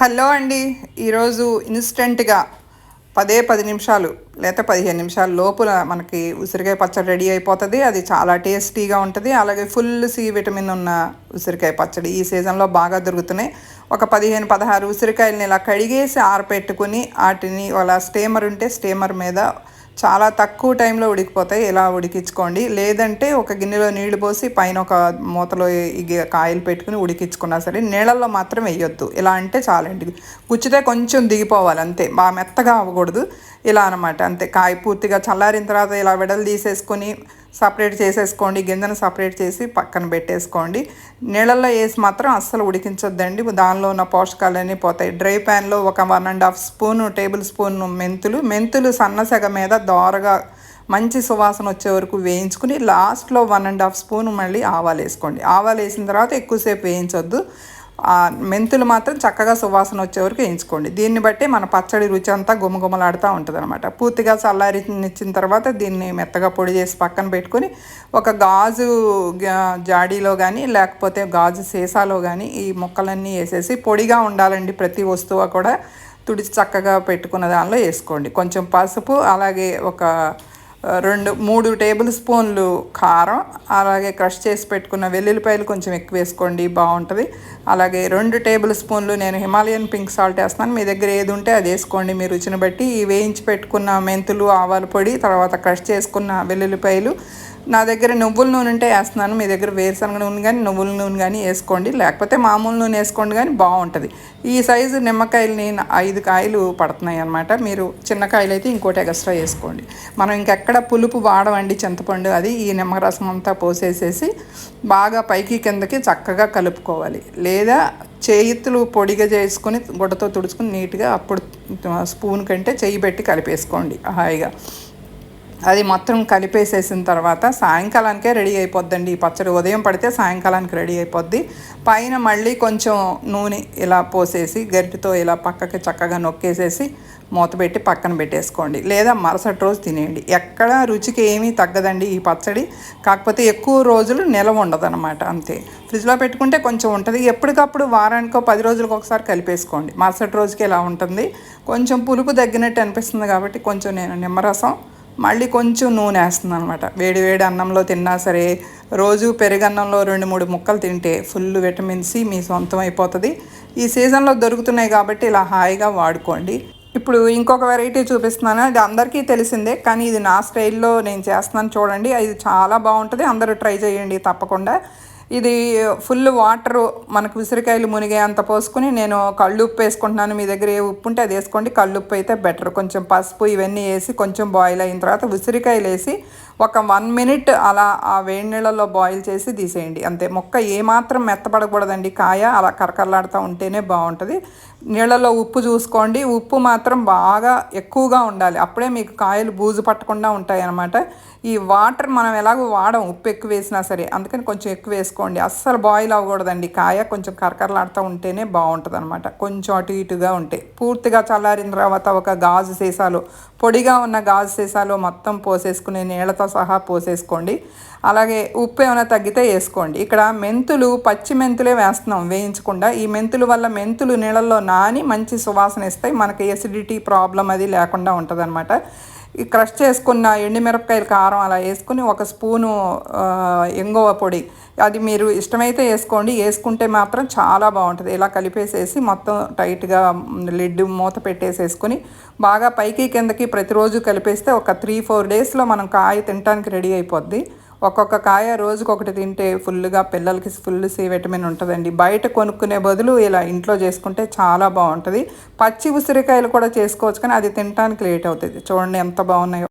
Hello అండి. ఈరోజు ఇన్స్టెంట్గా పదే పది నిమిషాలు లేకపోతే పదిహేను నిమిషాల లోపల మనకి ఉసిరికాయ పచ్చడి రెడీ అయిపోతుంది. అది చాలా టేస్టీగా ఉంటుంది. అలాగే ఫుల్ సి విటమిన్ ఉన్న ఉసిరికాయ పచ్చడి ఈ సీజన్లో బాగా దొరుకుతున్నాయి. ఒక పదిహేను పదహారు ఉసిరికాయలని ఇలా కడిగేసి ఆరపెట్టుకుని వాటిని అలా స్టేమర్ ఉంటే స్టేమర్ మీద చాలా తక్కువ టైంలో ఉడికిపోతాయి. ఇలా ఉడికించుకోండి. లేదంటే ఒక గిన్నెలో నీళ్ళు పోసి పైన ఒక మూతలో కాయలు పెట్టుకుని ఉడికించుకున్నా సరే నీళ్ళల్లో మాత్రం వేయొద్దు. ఇలా అంటే చాలండి. గుచ్చితే కొంచెం దిగిపోవాలి అంతే. బాగా మెత్తగా అవ్వకూడదు. ఇలా అనమాట అంతే. కాయ పూర్తిగా చల్లారిన తర్వాత ఇలా విడలు తీసేసుకొని సపరేట్ చేసేసుకోండి గింజను సపరేట్ చేసి పక్కన పెట్టేసుకోండి. నీళ్ళల్లో వేసి మాత్రం అస్సలు ఉడికించొద్దండి. దానిలో ఉన్న పోషకాలన్నీ పోతాయి. డ్రై ప్యాన్లో ఒక one and half spoon tablespoon మెంతులు. మెంతులు సన్నసెగ మీద దోరగా మంచి సువాసన వచ్చే వరకు వేయించుకుని లాస్ట్లో వన్ అండ్ హాఫ్ స్పూన్ మళ్ళీ ఆవాలు వేసుకోండి. ఆవాలు వేసిన తర్వాత ఎక్కువసేపు వేయించొద్దు. మెంతులు మాత్రం చక్కగా సువాసన వచ్చే వరకు వేయించుకోండి. దీన్ని బట్టి మన పచ్చడి రుచి అంతా గుమగుమలాడుతూ ఉంటుంది అనమాట పూర్తిగా చల్లారినిచ్చిన తర్వాత దీన్ని మెత్తగా పొడి చేసి పక్కన పెట్టుకొని ఒక గాజు జాడీలో కానీ లేకపోతే గాజు సీసాలో కానీ ఈ ముక్కలన్నీ వేసేసి పొడిగా ఉండాలండి ప్రతి వస్తువు కూడా తుడిచి చక్కగా పెట్టుకున్న దానిలో వేసుకోండి. కొంచెం పసుపు అలాగే ఒక రెండు మూడు టేబుల్ స్పూన్లు కారం అలాగే క్రష్ చేసి పెట్టుకున్న వెల్లుల్లిపాయలు కొంచెం ఎక్కువ వేసుకోండి బాగుంటుంది. అలాగే రెండు టేబుల్ స్పూన్లు నేను హిమాలయన్ పింక్ సాల్ట్ వేస్తున్నాను మీ దగ్గర ఏది ఉంటే అది వేసుకోండి మీ రుచిని బట్టి. ఈ వేయించి పెట్టుకున్న మెంతులు ఆవాల పొడి తర్వాత క్రష్ చేసుకున్న వెల్లుల్లిపాయలు. నా దగ్గర నువ్వుల నూనె ఉంటే వేస్తున్నాను మీ దగ్గర వేరుశనగ నూనె కానీ నువ్వుల నూనె కానీ వేసుకోండి. లేకపోతే మామూలు నూనె వేసుకోండి కానీ బాగుంటుంది. ఈ సైజు నిమ్మకాయలని ఐదు కాయలు పడుతున్నాయి అనమాట మీరు చిన్న కాయలు అయితే ఇంకోటి ఎక్స్ట్రా వేసుకోండి. మనం ఇంకెక్కడ పులుపు వాడవండి చింతపండు అది ఈ నిమ్మరసం అంతా పోసేసేసి బాగా పైకి కిందకి చక్కగా కలుపుకోవాలి. లేదా చేతులు పొడిగా చేసుకొని గుడ్డతో తుడుచుకుని నీట్గా అప్పుడు స్పూన్ కంటే చెయ్యి పెట్టి కలిపేసుకోండి హాయిగా. అది మొత్తం కలిపేసేసిన తర్వాత సాయంకాలానికే రెడీ అయిపోద్దండి. ఈ పచ్చడి ఉదయం పడితే సాయంకాలానికి రెడీ అయిపోద్ది. పైన మళ్ళీ కొంచెం నూనె ఇలా పోసేసి గరిటితో ఇలా పక్కకి చక్కగా నొక్కేసేసి మూత పెట్టి పక్కన పెట్టేసుకోండి. లేదా మరుసటి రోజు తినేయండి. ఎక్కడ రుచికి ఏమీ తగ్గదండి ఈ పచ్చడి. కాకపోతే ఎక్కువ రోజులు నిలవ ఉండదన్నమాట అంతే. ఫ్రిడ్జ్లో పెట్టుకుంటే కొంచెం ఉంటుంది. ఎప్పటికప్పుడు వారానికో పది రోజులకు ఒకసారి కలిపేసుకోండి. మరుసటి రోజుకి ఇలా ఉంటుంది? కొంచెం పులుపు తగ్గినట్టు అనిపిస్తుంది కాబట్టి కొంచెం నేను నిమ్మరసం మళ్ళీ కొంచెం నూనె వేస్తుంది అనమాట వేడి వేడి అన్నంలో తిన్నా సరే రోజు పెరుగన్నంలో రెండు మూడు ముక్కలు తింటే ఫుల్ విటమిన్ సి మీ సొంతం అయిపోతుంది. ఈ సీజన్లో దొరుకుతున్నాయి కాబట్టి ఇలా హాయిగా వాడుకోండి. ఇప్పుడు ఇంకొక వెరైటీ చూపిస్తున్నాను. అది అందరికీ తెలిసిందే కానీ ఇది నా స్టైల్లో నేను చేస్తున్నాను చూడండి. ఇది చాలా బాగుంటుంది. అందరూ ట్రై చేయండి తప్పకుండా. ఇది ఫుల్ వాటర్ మనకు ఉసిరికాయలు మునిగే అంత పోసుకుని నేను కళ్ళు ఉప్పు వేసుకుంటున్నాను. మీ దగ్గర ఏ ఉప్పు ఉంటే అది వేసుకోండి. కళ్ళు ఉప్పు అయితే బెటర్. కొంచెం పసుపు ఇవన్నీ వేసి కొంచెం బాయిల్ అయిన తర్వాత ఉసిరికాయలు వేసి ఒక వన్ మినిట్ అలా ఆ వేడి నీళ్ళలో బాయిల్ చేసి తీసేయండి. అంతే. మొక్క ఏమాత్రం మెత్తపడకూడదండి. కాయ అలా కరకరలాడుతూ ఉంటేనే బాగుంటుంది. నీళ్ళలో ఉప్పు చూసుకోండి. ఉప్పు మాత్రం బాగా ఎక్కువగా ఉండాలి. అప్పుడే మీకు కాయలు బూజు పట్టకుండా ఉంటాయి అన్నమాట ఈ వాటర్ మనం ఎలాగో వాడం. ఉప్పు ఎక్కువ వేసినా సరే. అందుకని కొంచెం ఎక్కువ వేసుకోండి. అస్సలు బాయిల్ అవ్వకూడదండి. కాయ కొంచెం కరకరలాడుతూ ఉంటేనే బాగుంటుంది అనమాట కొంచెం అటు ఇటుగా ఉంటే. పూర్తిగా చల్లారిన తర్వాత ఒక గాజు సీసాలు. పొడిగా ఉన్న గాజు సీసాలో మొత్తం పోసేసుకునే నీళ్ళతో సహా పోసేసుకోండి. అలాగే ఉప్పు ఏమైనా తగ్గితే వేసుకోండి. ఇక్కడ మెంతులు పచ్చి మెంతులే వేస్తున్నాం వేయించకుండా. ఈ మెంతులు వల్ల మెంతులు నీళ్ళల్లో నాని మంచి సువాసన ఇస్తాయి. మనకి ఎసిడిటీ ప్రాబ్లం అది లేకుండా ఉంటుందన్నమాట. ఈ క్రష్ చేసుకున్న ఎండుమిరపకాయల కారం అలా వేసుకుని ఒక స్పూను ఎంగోవ పొడి. అది మీరు ఇష్టమైతే వేసుకోండి. వేసుకుంటే మాత్రం చాలా బాగుంటుంది. ఇలా కలిపేసేసి మొత్తం టైట్గా లిడ్ మూత పెట్టేసేసుకుని బాగా పైకి కిందకి ప్రతిరోజు కలిపేస్తే ఒక త్రీ ఫోర్ డేస్లో మనం కాయ తినడానికి రెడీ అయిపోద్ది. ఒక్కొక్క కాయ రోజుకొకటి తింటే ఫుల్గా పిల్లలకి ఫుల్ సి విటమిన్ ఉంటుందండి. బయట కొనుక్కునే బదులు ఇలా ఇంట్లో చేసుకుంటే చాలా బాగుంటుంది. పచ్చి ఉసిరికాయలు కూడా చేసుకోవచ్చు కానీ అది తినడానికి లేట్ అవుతుంది. చూడండి ఎంత బాగున్నాయో.